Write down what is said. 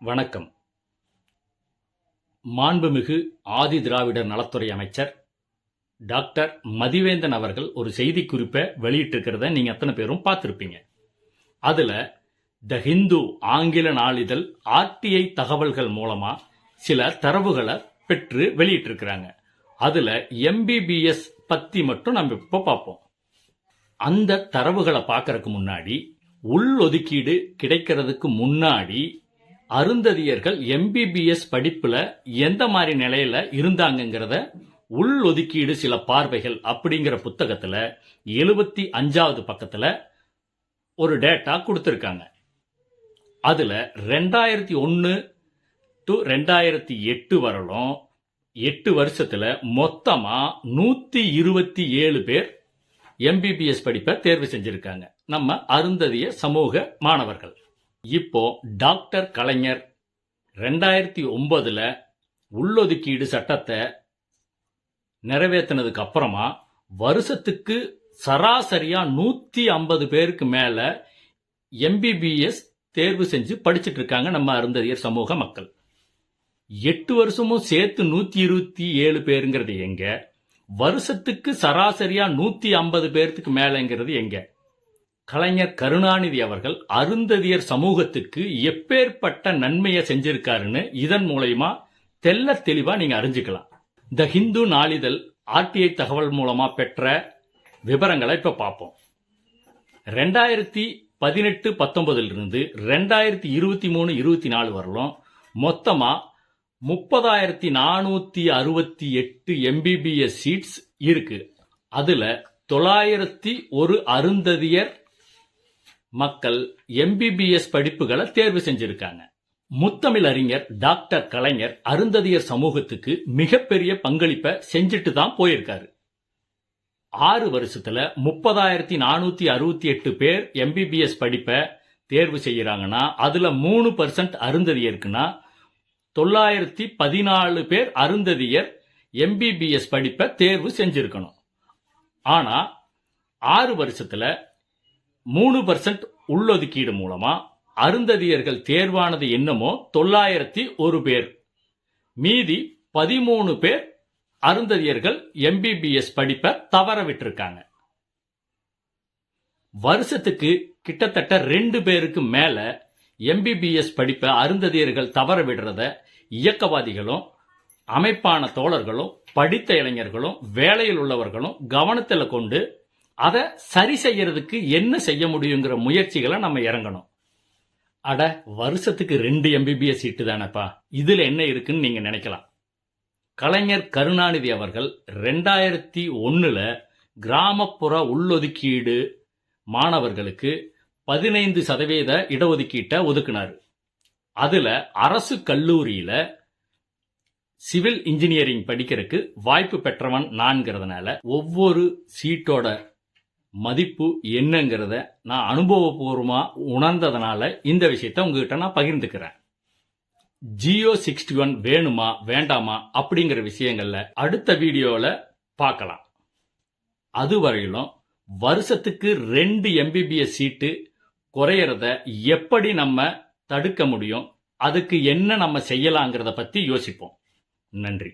வணக்கம். மாண்புமிகு ஆதி திராவிடர் நலத்துறை அமைச்சர் டாக்டர் மதிவேந்தன் அவர்கள் ஒரு செய்தி குறிப்பை வெளியிட்டிருக்கிறத நீங்க அத்தனை பேரும் பார்த்துருப்பீங்க. அதுல த ஹிந்து ஆங்கில நாளிதழ் ஆர்டிஐ தகவல்கள் மூலமா சில தரவுகளை பெற்று வெளியிட்டிருக்கிறாங்க. அதுல எம்பிபிஎஸ் பத்தி மட்டும் நம்ம இப்ப பார்ப்போம். அந்த தரவுகளை பார்க்கறதுக்கு முன்னாடி உள் ஒதுக்கீடு கிடைக்கிறதுக்கு முன்னாடி அருந்ததியர்கள் எம்பிபிஎஸ் படிப்புல எந்த மாதிரி நிலையில இருந்தாங்கங்கிறத உள் ஒதுக்கீடு சில பார்வைகள் அப்படிங்கிற புத்தகத்துல எழுபத்தி அஞ்சாவது பக்கத்துல ஒரு டேட்டா கொடுத்துருக்காங்க. அதுல ரெண்டாயிரத்தி ஒன்னு டு ரெண்டாயிரத்தி எட்டு வரலும் எட்டு வருஷத்துல மொத்தமா நூத்தி இருபத்தி ஏழு பேர் எம்பிபிஎஸ் படிப்பை தேர்வு செஞ்சிருக்காங்க. நம்ம அருந்ததிய சமூக மாணவர்கள். இப்போ டாக்டர் கலைஞர் ரெண்டாயிரத்தி ஒன்பதுல உள்ளொதுக்கீடு சட்டத்தை நிறைவேற்றினதுக்கு அப்புறமா வருஷத்துக்கு சராசரியா நூத்தி ஐம்பது பேருக்கு மேல எம்பிபிஎஸ் தேர்வு செஞ்சு படிச்சுட்டு இருக்காங்க நம்ம அருந்ததியர் சமூக மக்கள். எட்டு வருஷமும் சேர்த்து நூத்தி இருபத்தி ஏழு பேருங்கிறது எங்க? வருஷத்துக்கு சராசரியா நூத்தி ஐம்பது பேர்த்துக்கு மேலங்கிறது எங்க? கலைஞர் கருணாநிதி அவர்கள் அருந்ததியர் சமூகத்துக்கு எப்பேற்பட்ட நன்மையை செஞ்சிருக்காருன்னு இதன் மூலயமா தெல்ல தெளிவா நீங்க அறிஞ்சுக்கலாம். த ஹிந்து நாளிதழ் ஆர்டிஐ தகவல் மூலமா பெற்ற விவரங்களை இப்ப பார்ப்போம். ரெண்டாயிரத்தி பதினெட்டு பத்தொன்பதுல இருந்து ரெண்டாயிரத்தி இருபத்தி மூணு இருபத்தி நாலு வரலும் மொத்தமா முப்பதாயிரத்தி நானூத்தி அறுபத்தி எட்டு எம்பிபிஎஸ் சீட்ஸ் இருக்கு. அதுல தொள்ளாயிரத்தி ஒரு அருந்ததியர் மக்கள் எம்பிபிஎஸ் படிப்புகளை தேர்வு செஞ்சிருக்காங்க. முத்தமிழ் அறிஞர் டாக்டர் கலைஞர் அருந்ததியர் சமூகத்துக்கு மிகப்பெரிய பங்களிப்பை செஞ்சுட்டு தான் போயிருக்காரு. ஆறு வருஷத்துல முப்பதாயிரத்தி நானூத்தி அறுபத்தி எட்டு பேர் எம்பிபிஎஸ் படிப்பை தேர்வு செய்யறாங்கன்னா அதுல மூணு பர்சன்ட் அருந்ததியருக்குன்னா தொள்ளாயிரத்தி பதினாலு பேர் அருந்ததியர் எம்பிபிஎஸ் படிப்பை தேர்வு செஞ்சிருக்கணும். ஆனா ஆறு வருஷத்துல மூணு பர்சன்ட் உள்ளொதுக்கீடு மூலமா அருந்ததியர்கள் தேர்வானது என்னமோ தொள்ளாயிரத்தி ஒரு பேர். மீதி பதிமூணு பேர் அருந்ததியர்கள் எம்பிபிஎஸ் படிப்பை தவற விட்டிருக்காங்க. வருஷத்துக்கு கிட்டத்தட்ட ரெண்டு பேருக்கு மேல எம்பிபிஎஸ் படிப்பை அருந்ததியர்கள் தவற விடுறத இயக்கவாதிகளும் அமைப்பான தோழர்களும் படித்த இளைஞர்களும் வேலையில் உள்ளவர்களும் கவனத்தில் கொண்டு அதை சரி செய்யறதுக்கு என்ன செய்ய முடியுங்கிற முயற்சிகளை நம்ம இறங்கணும். அட வருஷத்துக்கு ரெண்டு எம்பிபிஎஸ் சீட்டு தானேப்பா. இதுல என்ன இருக்குன்னு நீங்க நினைக்கலாம். கலைஞர் கருணாநிதி அவர்கள் ரெண்டாயிரத்தி ஒன்னுல கிராமப்புற உள்ளொதுக்கீடு மாணவர்களுக்கு பதினைந்து சதவீத இடஒதுக்கீட்டை ஒதுக்குனார். அதுல அரசு கல்லூரியில சிவில் இன்ஜினியரிங் படிக்கிறதுக்கு வாய்ப்பு பெற்றவன் நான்கிறதுனால ஒவ்வொரு சீட்டோட மதிப்பு என்னங்கிறத நான் அனுபவபூர்வமாக உணர்ந்ததுனால இந்த விஷயத்த உங்ககிட்ட நான் பகிர்ந்துக்கிறேன். ஜியோ சிக்ஸ்டி ஒன் வேணுமா வேண்டாமா அப்படிங்கிற விஷயங்கள்ல அடுத்த வீடியோவில் பார்க்கலாம். அதுவரையிலும் வருஷத்துக்கு ரெண்டு எம்பிபிஎஸ் சீட்டு குறையிறத எப்படி நம்ம தடுக்க முடியும் அதுக்கு என்ன நம்ம செய்யலாங்கிறத பற்றி யோசிப்போம். நன்றி.